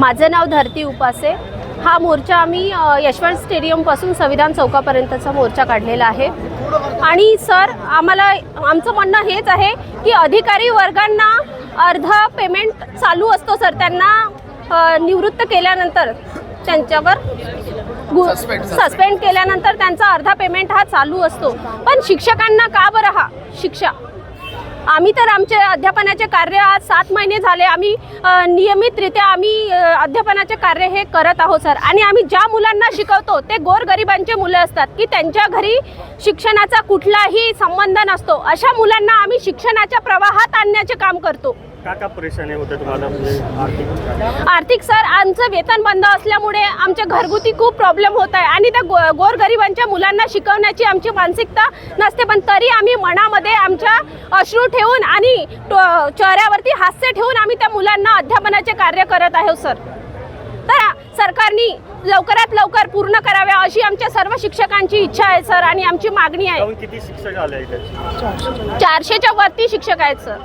माझं नाव धरती उपासे. हा मोर्चा आम्ही यशवंत स्टेडियमपासून संविधान चौकापर्यंतचा मोर्चा काढलेला आहे. आणि सर आम्हाला आमचं म्हणणं हेच आहे की अधिकारी वर्गांना अर्ध पेमेंट चालू असतो सर. त्यांना निवृत्त केल्यानंतर त्यांच्यावर सस्पेंड केल्यानंतर त्यांचा अर्धा पेमेंट हा चालू असतो. पण शिक्षकांना का बरं हा शिक्षा? आम्ही तर आमचे अध्यापनाचे कार्य आज सात महिने झाले. आम्ही नियमितरित्या आम्ही अध्यापनाचे कार्य हे करत आहोत सर. आणि आम्ही ज्या मुलांना शिकवतो ते गोरगरिबांचे मुलं असतात की त्यांच्या घरी शिक्षणाचा कुठलाही संबंध नसतो. अशा मुलांना आम्ही शिक्षणाच्या प्रवाहात आणण्याचे काम करतो. का का परेशानी होते तुम्हाला? म्हणजे आर्थिक आर्थिक सर आमचं वेतन बंद असल्यामुळे आमच्या घरगुती खूप प्रॉब्लेम होत आहे आणि त्या गो गोरगरिबांच्या मुलांना शिकवण्याची आमची मानसिकता नसते पण तरी आम्ही मनामध्ये आमच्या अश्रू ठेवून आणि चेहऱ्यावरती हास्य ठेवून आम्ही त्या मुलांना अध्यापनाचे कार्य करत आहोत सर. तर सरकारने लवकरात लवकर पूर्ण कराव्या अशी आमच्या सर्व शिक्षकांची इच्छा आहे सर आणि आमची मागणी आहे. जाऊन किती शिक्षक आले इथे चारशेच्या वरती शिक्षक आहेत सर.